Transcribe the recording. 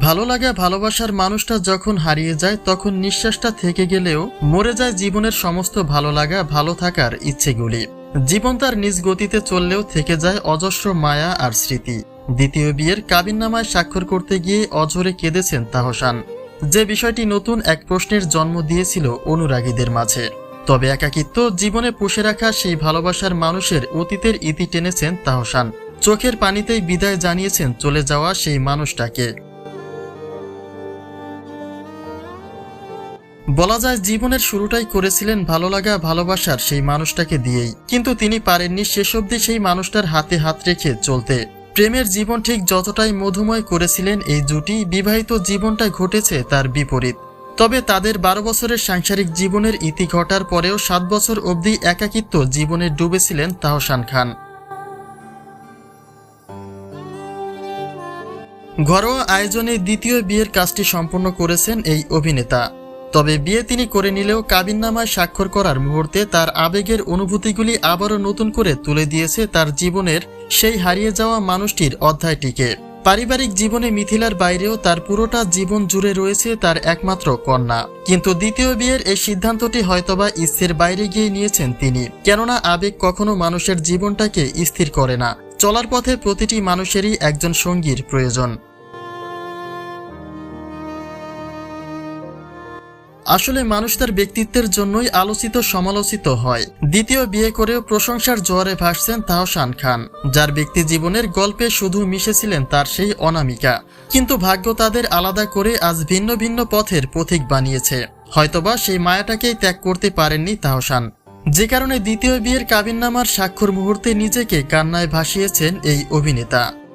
ভালো লাগা ভালোবাসার মানুষটা যখন হারিয়ে যায়, তখন নিঃশ্বাসটা থেকে গেলেও মরে যায় জীবনের সমস্ত ভালো লাগা, ভালো থাকার ইচ্ছেগুলি। জীবন তার নিজ গতিতে চললেও থেকে যায় অজস্র মায়া আর স্মৃতি। দ্বিতীয় বিয়ের কাবিননামায় স্বাক্ষর করতে গিয়ে অঝরে কেঁদেছেন তাহসান। যে বিষয়টি নতুন এক প্রশ্নের জন্ম দিয়েছিল অনুরাগীদের মাঝে। তবে একাকিত্ব, জীবনে পুষে রাখা সেই ভালোবাসার মানুষের অতীতের ইতি টেনেছেন তাহসান। চোখের পানিতেই বিদায় জানিয়েছেন চলে যাওয়া সেই মানুষটাকে। বলা যায় জীবনের শুরুটাই করেছিলেন ভালো লাগা ভালোবাসার সেই মানুষটাকে দিয়েই। কিন্তু তিনি পারেননি শেষ অবধি সেই মানুষটার হাতে হাত রেখে চলতে। প্রেমের জীবন ঠিক যতটাই মধুময় করেছিলেন এই জুটি, বিবাহিত জীবনটা ঘটেছে তার বিপরীত। তবে তাদের বারো বছরের সাংসারিক জীবনের ইতি ঘটার পরেও সাত বছর অবধি একাকিত্ব জীবনে ডুবেছিলেন তাহসান খান। ঘরোয়া আয়োজনে দ্বিতীয় বিয়ের কাজটি সম্পন্ন করেছেন এই অভিনেতা। তবে বিয়ে তিনি করে নিলেও কাবিননামায় স্বাক্ষর করার মুহূর্তে তার আবেগের অনুভূতিগুলি আবারও নতুন করে তুলে দিয়েছে তার জীবনের সেই হারিয়ে যাওয়া মানুষটির অধ্যায়টিকে। পারিবারিক জীবনে মিথিলার বাইরেও তার পুরোটা জীবন জুড়ে রয়েছে তার একমাত্র কন্যা। কিন্তু দ্বিতীয় বিয়ের এই সিদ্ধান্তটি হয়তোবা ইচ্ছের বাইরে গিয়ে নিয়েছেন তিনি। কেননা আবেগ কখনো মানুষের জীবনটাকে স্থির করে না। চলার পথে প্রতিটি মানুষেরই একজন সঙ্গীর প্রয়োজন। আসলে মানুষ তার ব্যক্তিত্বের জন্যই আলোচিত, সমালোচিত হয়। দ্বিতীয় বিয়ে করেও প্রশংসার জোয়ারে ভাসছেন তাহসান খান, যার ব্যক্তি জীবনের গল্পে শুধু মিশেছিলেন তার সেই অনামিকা। কিন্তু ভাগ্য তাদের আলাদা করে আজ ভিন্ন ভিন্ন পথের পথিক বানিয়েছে। হয়তোবা সেই মায়াটাকেই ত্যাগ করতে পারেননি তাহসান। যে কারণে দ্বিতীয় বিয়ের কাবিননামার স্বাক্ষর মুহূর্তে নিজেকে কান্নায় ভাসিয়েছেন এই অভিনেতা।